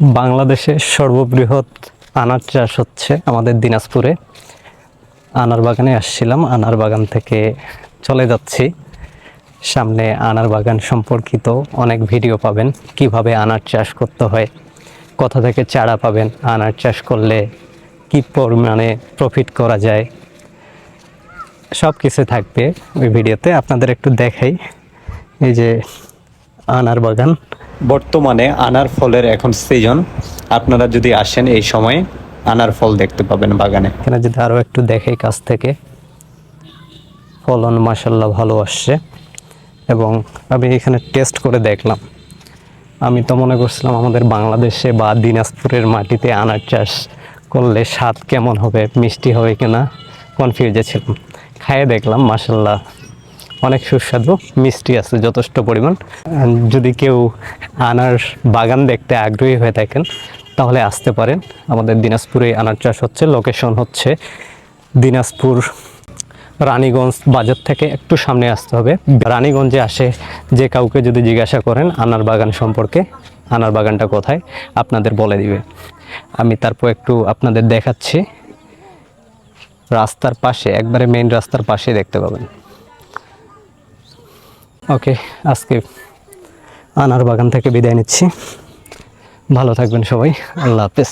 বাংলাদেশে সর্ববৃহৎ আনার চাষ হচ্ছে আমাদের দিনাজপুরে। আনার বাগানে আসছিলাম, আনার বাগান থেকে চলে যাচ্ছি। সামনে আনার বাগান সম্পর্কিত অনেক ভিডিও পাবেন, কীভাবে আনার চাষ করতে হয়, কোথা থেকে চারা পাবেন, আনার চাষ করলে কী পরিমাণে প্রফিট করা যায়। সব কিছু থাকবে ওই ভিডিওতে, আপনাদের একটু দেখাই। এই যে আনার বাগান বর্তমানে আনার ফলের এখন সিজন আপনারা যদি আসেন এই সময়, আনার ফল দেখতে পাবেন বাগানে। এখানে যদি আরও একটু দেখাই কাছ থেকে, ফলন মাসাল্লাহ ভালো আসছে। এবং আমি এখানে টেস্ট করে দেখলাম। আমি তো মনে করছিলাম আমাদের বাংলাদেশে বা দিনাজপুরের মাটিতে আনার চাষ করলে স্বাদ কেমন হবে, মিষ্টি হবে কিনা কনফিউজে ছিলাম। খাইয়ে দেখলাম মাসাল্লাহ অনেক সুস্বাদু, মিষ্টি আছে, যথেষ্ট পরিমাণ। যদি কেউ আনার বাগান দেখতে আগ্রহী হয়ে থাকেন, তাহলে আসতে পারেন। আমাদের দিনাজপুরে আনার চাষ হচ্ছে লোকেশন হচ্ছে দিনাজপুর রানীগঞ্জ বাজার থেকে একটু সামনে আসতে হবে। রানীগঞ্জে আসে যে কাউকে যদি জিজ্ঞাসা করেন, আনার বাগান সম্পর্কে, আনার বাগানটা কোথায়? আপনাদের বলে দিবে। আমি তারপর একটু আপনাদের দেখাচ্ছি। রাস্তার পাশে, একবারে মেইন রাস্তার পাশে দেখতে পাবেন। ওকে আজকে আনার বাগান থেকে বিদায় নিচ্ছি। ভালো থাকবেন সবাই আল্লাহ হাফেজ।